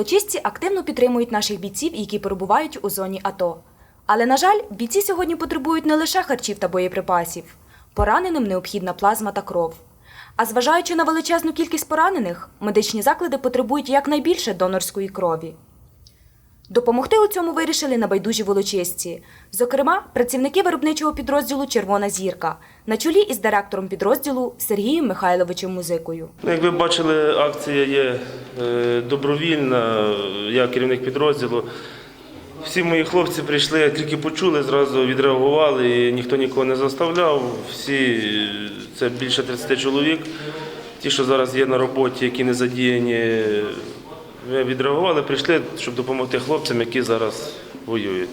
Волочисці активно підтримують наших бійців, які перебувають у зоні АТО. Але, на жаль, бійці сьогодні потребують не лише харчів та боєприпасів. Пораненим необхідна плазма та кров. А зважаючи на величезну кількість поранених, медичні заклади потребують якнайбільше донорської крові. Допомогти у цьому вирішили небайдужі волочисці. Зокрема, працівники виробничого підрозділу Червона зірка на чолі із директором підрозділу Сергієм Михайловичем Музикою. Ну, Як ви бачили, акція є е, добровільна, я керівник підрозділу. Всі мої хлопці прийшли, тільки почули, зразу відреагували, і ніхто нікого не заставляв. Всі, е, це більше 30 чоловік. Ті, що зараз є на роботі, які не задіяні, е, відреагували, прийшли, щоб допомогти хлопцям, які зараз воюють.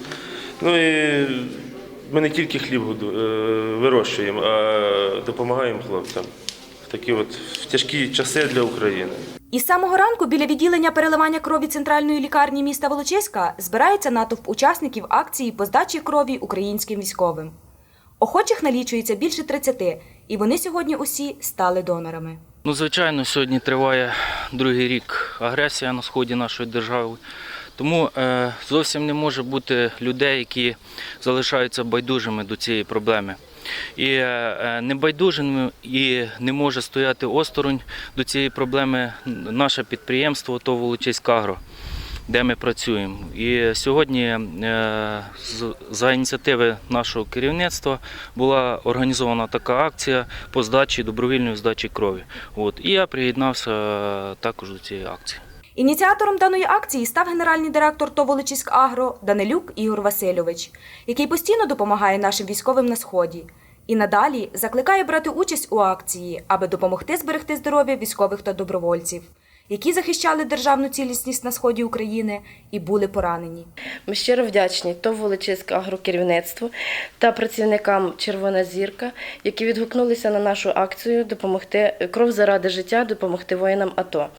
Ну і ми не тільки хліб е, вирощуємо, а допомагаємо хлопцям в такі от тяжкі часи для України. Із самого ранку біля відділення переливання крові центральної лікарні міста Волочиська збирається натовп учасників акції по здачі крові українським військовим. Охочих налічується більше 30, і вони сьогодні усі стали донорами. Ну, звичайно, сьогодні триває другий рік агресія на сході нашої держави. Тому е, зовсім не може бути людей, які залишаються байдужими до цієї проблеми. І е, е, небайдужими і не може стояти осторонь до цієї проблеми наше підприємство ТОВ «Волочиськагро», де ми працюємо. І сьогодні е, за ініціативи нашого керівництва була організована така акція по здачі добровільної здачі крові. От. І я приєднався е, також до цієї акції. Ініціатором даної акції став генеральний директор ТОВ «Волочиськ Агро Данилюк Ігор Васильович, який постійно допомагає нашим військовим на сході. І надалі закликає брати участь у акції, аби допомогти зберегти здоров'я військових та добровольців, які захищали державну цілісність на сході України і були поранені. Ми щиро вдячні ТОВ Волочиське агрокерівництво та працівникам Червона зірка, які відгукнулися на нашу акцію допомогти кров заради життя, допомогти воїнам АТО.